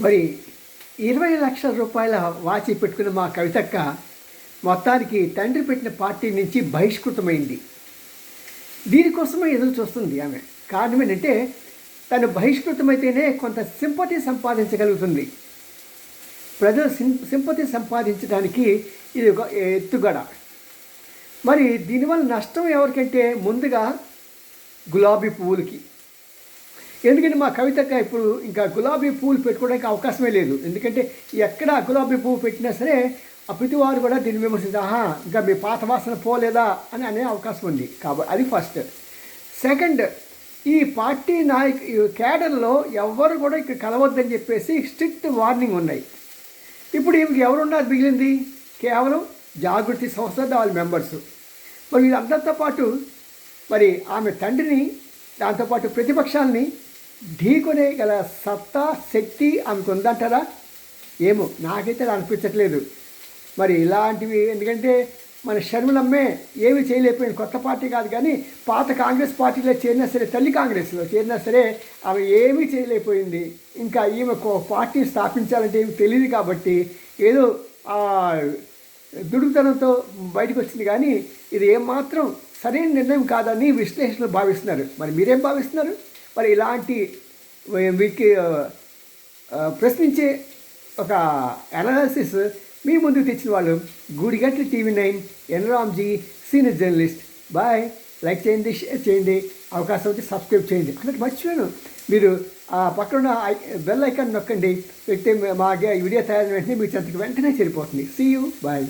మరి ఇరవై లక్షల రూపాయల వాచి పెట్టుకున్న మా కవితక్క మొత్తానికి తండ్రి పెట్టిన పార్టీ నుంచి బహిష్కృతమైంది. దీనికోసమే ఎదురు చూస్తుంది ఆమె. కారణం ఏంటంటే తను బహిష్కృతమైతేనే కొంత సింపతి సంపాదించగలుగుతుంది. ప్రజలు సిం సింపతి సంపాదించడానికి ఇది ఒక ఎత్తుగడ. మరి దీనివల్ల నష్టం ఎవరికంటే ముందుగా గులాబీ పువ్వులకి. ఎందుకంటే మా కవితక్క ఇప్పుడు ఇంకా గులాబీ పువ్వులు పెట్టుకోవడానికి అవకాశమే లేదు. ఎందుకంటే ఎక్కడ గులాబీ పువ్వు పెట్టినా సరే ఆ ప్రతివారు కూడా దీన్ని విమర్శించి ఆహా ఇంకా మీ పాత వాసన పోలేదా? అని అనే అవకాశం ఉంది. కాబట్టి అది ఫస్ట్. సెకండ్ ఈ పార్టీ నాయక క్యాడర్లో కేడర్లో ఎవ్వరు కూడా ఇక్కడ కలవద్దని చెప్పేసి స్ట్రిక్ట్ వార్నింగ్ ఉన్నాయి. ఇప్పుడు ఈమెకి ఎవరున్నారు మిగిలింది? కేవలం జాగృతి సంస్థ వాళ్ళ మెంబర్స్. మరి వీళ్ళందరితో పాటు మరి ఆమె తండ్రిని దాంతోపాటు ప్రతిపక్షాలని ఢీకొనే గల సత్తా శక్తి అనుకుందంటారా? ఏమో నాకైతే అలా అనిపించట్లేదు. మరి ఇలాంటివి ఎందుకంటే మన షర్మిలమ్మే ఏమి చేయలేకపోయింది. కొత్త పార్టీ కాదు కానీ పాత కాంగ్రెస్ పార్టీలో చేరినా సరే తల్లి కాంగ్రెస్లో చేరినా సరే ఆమె ఏమీ చేయలేకపోయింది. ఇంకా ఈమె ఒక పార్టీ స్థాపించాలంటే ఏమి తెలియదు కాబట్టి ఏదో ఆ దుడుకుతనంతో బయటకు వచ్చింది కానీ ఇది ఏమాత్రం సరైన నిర్ణయం కాదని విశ్లేషణలు భావిస్తున్నారు. మరి మీరేం భావిస్తున్నారు? మరి ఇలాంటి వీటికి ప్రశ్నించే ఒక అనాలిసిస్ మీ ముందుకు తెచ్చిన వాళ్ళు గూడిగట్ల టీవీ నైన్ ఎన్రామ్జీ సీనియర్ జర్నలిస్ట్. బాయ్. లైక్ చేయండి షేర్ చేయండి. అవకాశం వచ్చి సబ్స్క్రైబ్ చేయండి. అన్నట్టు మర్చిపోయాను. మీరు ఆ పక్కన బెల్ ఐకాన్ నొక్కండి. వ్యక్తి మా వీడియో తయారైన వెంటనే మీ చెంతకు వెంటనే చేరిపోతుంది. See you bye